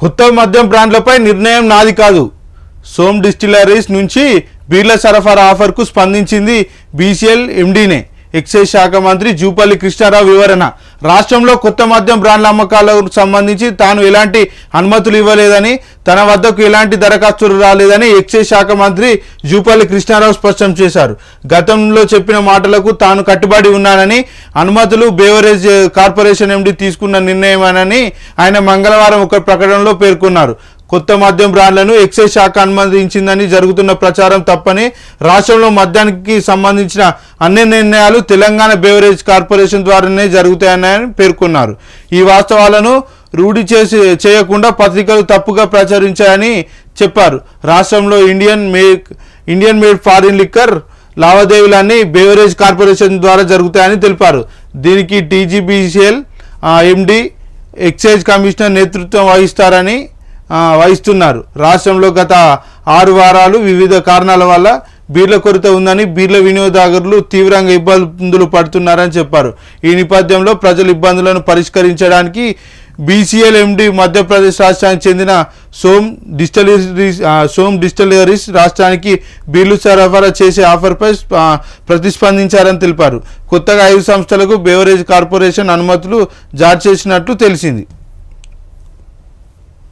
కొత్త మద్యం బ్రాండ్లపై నిర్ణయం నాది కాదు. సోమ్ డిస్టిలరీస్ నుంచి బీర్ల సరఫరా ఆఫర్కు స్పందించింది బీసీఎల్ ఎండీనే. ఎక్సైజ్ శాఖ మంత్రి జూపల్లి కృష్ణారావు వివరణ. రాష్ట్రంలో కొత్త మద్యం బ్రాండ్ల అమ్మకాలకు సంబంధించి తాను ఎలాంటి అనుమతులు ఇవ్వలేదని తన వద్దకు ఎలాంటి దరఖాస్తులు రాలేదని ఎక్సైజ్ శాఖ మంత్రి జూపల్లి కృష్ణారావు స్పష్టం చేశారు. గతంలో చెప్పిన మాటలకు తాను కట్టుబడి ఉన్నానని అనుమతులు బేవరేజ్ కార్పొరేషన్ ఎండి తీసుకున్న నిర్ణయమేనని ఆయన మంగళవారం ఒక ప్రకటనలో పేర్కొన్నారు. కొత్త మద్యం బ్రాండ్లను ఎక్సైజ్ శాఖ అనుమతించిందని జరుగుతున్న ప్రచారం తప్పని రాష్ట్రంలో మద్యానికి సంబంధించిన అన్ని నిర్ణయాలు తెలంగాణ బేవరేజ్ కార్పొరేషన్ ద్వారానే జరుగుతాయని పేర్కొన్నారు. ఈ వాస్తవాలను రూఢి చేసి చేయకుండా పత్రికలు తప్పుగా ప్రచురించాయని చెప్పారు. రాష్ట్రంలో Indian make Indian made foreign liquor లావాదేవీలన్నీ బేవరేజ్ కార్పొరేషన్ ద్వారా జరుగుతాయని తెలిపారు. దీనికి టీజీబీసీఎల్ ఎండి ఎక్సైజ్ కమిషనర్ నేతృత్వం వహిస్తారని వహిస్తున్నారు. రాష్ట్రంలో గత ఆరు వారాలు వివిధ కారణాల వల్ల బీర్ల కొరత ఉందని బీర్ల వినియోగదారులు తీవ్రంగా ఇబ్బందులు పడుతున్నారని చెప్పారు. ఈ నేపథ్యంలో ప్రజల ఇబ్బందులను పరిష్కరించడానికి బీసీఎల్ ఎండి మధ్యప్రదేశ్ రాష్ట్రానికి చెందిన సోమ్ డిస్టలరీస్ సోమ్ డిస్టలరీస్ రాష్ట్రానికి బీర్లు సరఫరా చేసే ఆఫర్పై ప్రతిస్పందించారని తెలిపారు. కొత్తగా ఐదు సంస్థలకు బేవరేజ్ కార్పొరేషన్ అనుమతులు జారీ చేసినట్లు తెలిసింది.